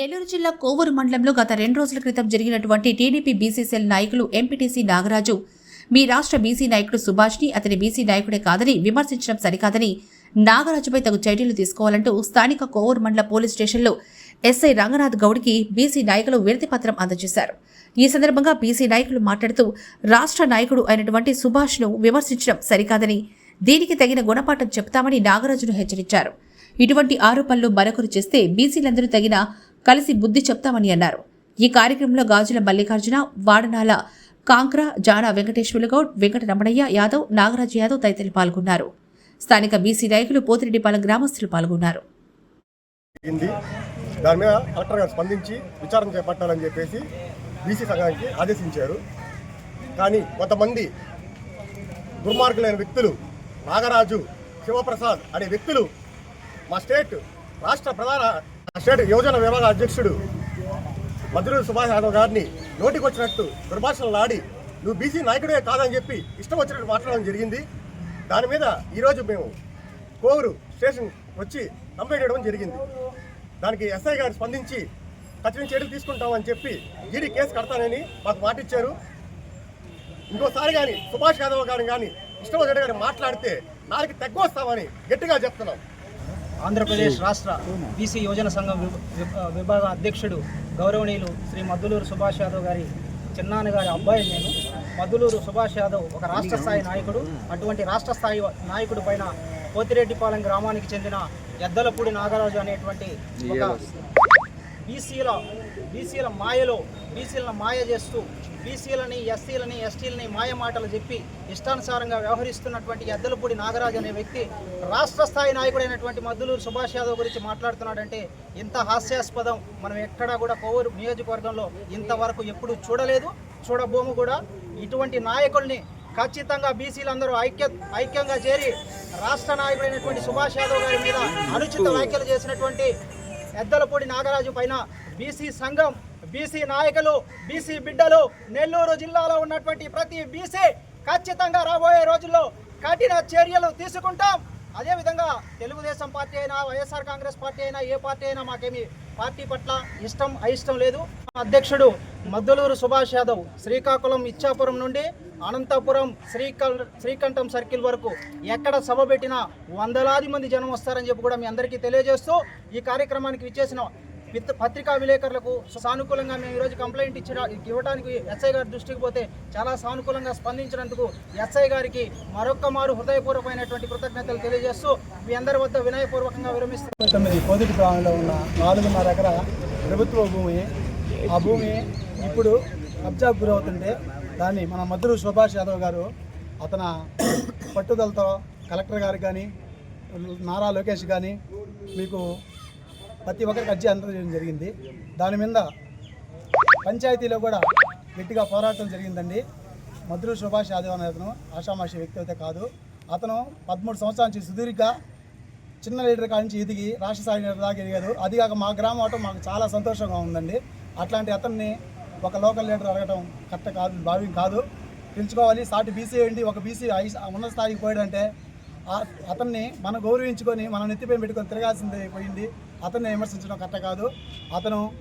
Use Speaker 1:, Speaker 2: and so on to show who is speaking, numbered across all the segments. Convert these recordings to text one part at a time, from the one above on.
Speaker 1: నెల్లూరు జిల్లా కోవూరు మండలంలో గత రెండు రోజుల క్రితం జరిగినటువంటి టీడీపీ బీసీసీఎల్ నాయకులు ఎంపీటీసీ నాగరాజు మీ రాష్ట్ర బీసీ నాయకుడు సుభాష్ని అతని బీసీ నాయకుడే కాదని విమర్శించడం సరికాదని నాగరాజుపై తగు చర్యలు తీసుకోవాలంటూ స్థానిక కోవూరు మండల పోలీస్ స్టేషన్లో ఎస్ఐ రంగనాథ్ గౌడ్కి బీసీ నాయకులు వినతి పత్రం అందజేశారు. ఈ సందర్భంగా బీసీ నాయకులు మాట్లాడుతూ రాష్ట్ర నాయకుడు అయినటువంటి సుభాష్ను విమర్శించడం సరికాదని దీనికి తగిన గుణపాఠం చెప్తామని నాగరాజును హెచ్చరించారు. ఇటువంటి ఆరోపణలు మరొకరు చేస్తే బీసీలందరూ తగిన కలిసి బుద్ధి చెప్తామని అన్నారు. ఈ కార్యక్రమంలో గాజుల మల్లికార్జున వాడనాల కాంక్రా జానా వెంకటేశ్వర్లు గౌడ్ వెంకట రమణయ్య యాదవ్ నాగరాజ్ యాదవ్ తదితరులు పాల్గొన్నారు. స్థానిక బీసీ నాయకులు పోతిరెడ్డిపాలెం గ్రామస్తులు పాల్గొన్నారు.
Speaker 2: దాని మీద కలెక్టర్ గారు స్పందించి విచారణ చేపట్టాలని చెప్పేసి బీసీ సంఘానికి ఆదేశించారు. కానీ కొంతమంది దుర్మార్గులైన వ్యక్తులు నాగరాజు శివప్రసాద్ అనే వ్యక్తులు మా స్టేట్ రాష్ట్ర ప్రధాన స్టేట్ యువజన విభాగ అధ్యక్షుడు మధురూరు సుభాష్ యాదవ్ గారిని నోటికి వచ్చినట్టు దుర్భాషలు ఆడి నువ్వు బీసీ నాయకుడే కాదని చెప్పి ఇష్టం వచ్చినట్టు మాట్లాడడం జరిగింది. దాని మీద ఈరోజు మేము కోవూరు స్టేషన్ వచ్చి కంప్లైంట్ చేయడం జరిగింది. దానికి ఎస్ఐ గారు స్పందించి కఠిన చర్యలు తీసుకుంటామని చెప్పి ఈడీ కేసు కడతానని మాకు మాట ఇచ్చారు ఇంకోసారి కానీ సుభాష్ యాదవ్ గారు కానీ ఇష్టం వచ్చినట్టు మాట్లాడితే నాలుగు తగ్గొస్తామని గట్టిగా చెప్తున్నాం.
Speaker 3: ఆంధ్రప్రదేశ్ రాష్ట్ర బీసీ యువజన సంఘం విభాగ అధ్యక్షుడు గౌరవనీయులు శ్రీ మద్దులూరు సుభాష్ యాదవ్ గారి చిన్నాన్న గారి అబ్బాయి నేను. మద్దులూరు సుభాష్ యాదవ్ ఒక రాష్ట్ర స్థాయి నాయకుడు. అటువంటి రాష్ట్ర స్థాయి నాయకుడు పైన పోతిరెడ్డిపాలెం గ్రామానికి చెందిన ఎద్దలపూడి నాగరాజు అనేటువంటి ఒక బీసీల బీసీల మాయలో బీసీలను మాయ చేస్తూ బీసీలని ఎస్సీలని ఎస్టీలని మాయ మాటలు చెప్పి ఇష్టానుసారంగా వ్యవహరిస్తున్నటువంటి ఎద్దలపూడి నాగరాజు అనే వ్యక్తి రాష్ట్ర స్థాయి నాయకుడైనటువంటి మద్దులూరు సుభాష్ యాదవ్ గురించి మాట్లాడుతున్నాడంటే ఇంత హాస్యాస్పదం మనం ఎక్కడా కూడా కోవూరు నియోజకవర్గంలో ఇంతవరకు ఎప్పుడు చూడలేదు చూడబోము కూడా. ఇటువంటి నాయకుల్ని ఖచ్చితంగా బీసీలందరూ ఐక్య ఐక్యంగా చేరి రాష్ట్ర నాయకుడైనటువంటి సుభాష్ యాదవ్ గారి మీద అనుచిత వ్యాఖ్యలు చేసినటువంటి ఎద్దలపూడి నాగరాజు పైన బీసీ సంఘం బీసీ నాయకులు బీసీ బిడ్డలు నెల్లూరు జిల్లాలో ఉన్నటువంటి ప్రతి బీసీ ఖచ్చితంగా రాబోయే రోజుల్లో కఠిన చర్యలు తీసుకుంటాం. అదేవిధంగా తెలుగుదేశం పార్టీ అయినా వైఎస్ఆర్ కాంగ్రెస్ పార్టీ అయినా ఏ పార్టీ అయినా మాకేమి పార్టీ పట్ల ఇష్టం అయిష్టం లేదు. అధ్యక్షుడు మద్దులూరు సుభాష్ యాదవ్ శ్రీకాకుళం ఇచ్చాపురం నుండి అనంతపురం శ్రీకల్ శ్రీకంఠం సర్కిల్ వరకు ఎక్కడ సభ పెట్టినా వందలాది మంది జనం వస్తారని చెప్పి కూడా మీ అందరికీ తెలియజేస్తూ ఈ కార్యక్రమానికి విచ్చేసిన పిత్- పత్రికా విలేకరులకు సానుకూలంగా మేము ఈరోజు కంప్లైంట్ ఇచ్చిన ఇవ్వడానికి ఎస్ఐ గారి దృష్టికి పోతే చాలా సానుకూలంగా స్పందించినందుకు ఎస్ఐ గారికి మరొక్క మారు హృదయపూర్వకమైనటువంటి కృతజ్ఞతలు తెలియజేస్తూ మీ అందరి వద్ద వినయపూర్వకంగా విరమిస్తున్నాం
Speaker 4: తొమ్మిది కోదిటి గ్రామంలో ఉన్న నాలుగున్నర ఎకర ప్రభుత్వ భూమి ఆ భూమి ఇప్పుడు కబ్జాకు గురవుతుంటే దాన్ని మన మధురు సుభాష్ యాదవ్ గారు అతన పట్టుదలతో కలెక్టర్ గారికి కానీ నారా లోకేష్ కానీ మీకు ప్రతి ఒక్కరికి అర్జీ అందజేయడం జరిగింది. దాని మీద పంచాయతీలో కూడా గట్టిగా పోరాటం జరిగిందండి. మధురు సుభాష్ యాదవ్ అనే అతను ఆషామాషి వ్యక్తి అయితే కాదు. అతను పదమూడు సంవత్సరాల నుంచి సుదీర్ఘ చిన్న లీడర్ కాడి నుంచి ఎదిగి రాష్ట్ర స్థాయి లీడర్ దాకా ఎదిగారు అది కాక మా గ్రామం అవటం మాకు చాలా సంతోషంగా ఉందండి. అట్లాంటి అతన్ని ఒక లోకల్ లీడర్ అడగటం కరెక్ట్ కాదు భావ్యం కాదు. పిలుచుకోవాలి సాటి బీసీ ఏంటి ఒక బీసీ ఉన్న స్థాయికి పోయాడంటే అతన్ని మనం గౌరవించుకొని మనం నెత్తిపై పెట్టుకొని తిరగాల్సింది పోయింది. అతన్ని విమర్శించడం కరెక్ట్ కాదు. అతను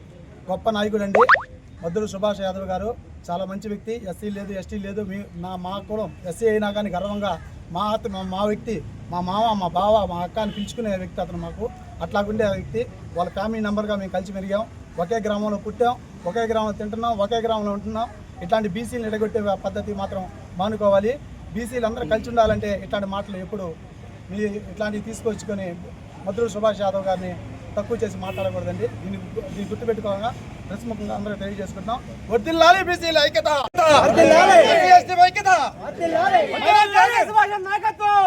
Speaker 4: గొప్ప నాయకుడు అండి సుభాష్ యాదవ్ గారు చాలా మంచి వ్యక్తి. ఎస్సీ లేదు ఎస్టీ లేదు. మీ నా మా కులం ఎస్సీ అయినా కానీ గర్వంగా మా అత మా- మా వ్యక్తి మా మామ మా బావ మా అక్క అని పిలుచుకునే వ్యక్తి అతను మాకు. అట్లాగుండే వ్యక్తి. వాళ్ళ ఫ్యామిలీ మెంబర్గా మేము కలిసి మెరిగాం. ఒకే గ్రామంలో పుట్టాం ఒకే గ్రామంలో తింటున్నాం ఒకే గ్రామంలో ఉంటున్నాం. ఇట్లాంటి బీసీలు ఎడగొట్టే పద్ధతి మాత్రం మానుకోవాలి. బీసీలు అందరూ కలిసి ఉండాలంటే ఇట్లాంటి మాటలు ఎప్పుడు మీ ఇట్లాంటివి తీసుకొచ్చుకొని మధురు సుభాష్ యాదవ్ గారిని తక్కువ చేసి మాట్లాడకూడదండి. దీన్ని దీన్ని గుర్తుపెట్టుకోగా ప్రశ్ముఖంగా అందరూ తెలియజేసుకుంటాం వర్దిల్లాలి బీసీల ఐక్యత!
Speaker 3: నాయకత్వం!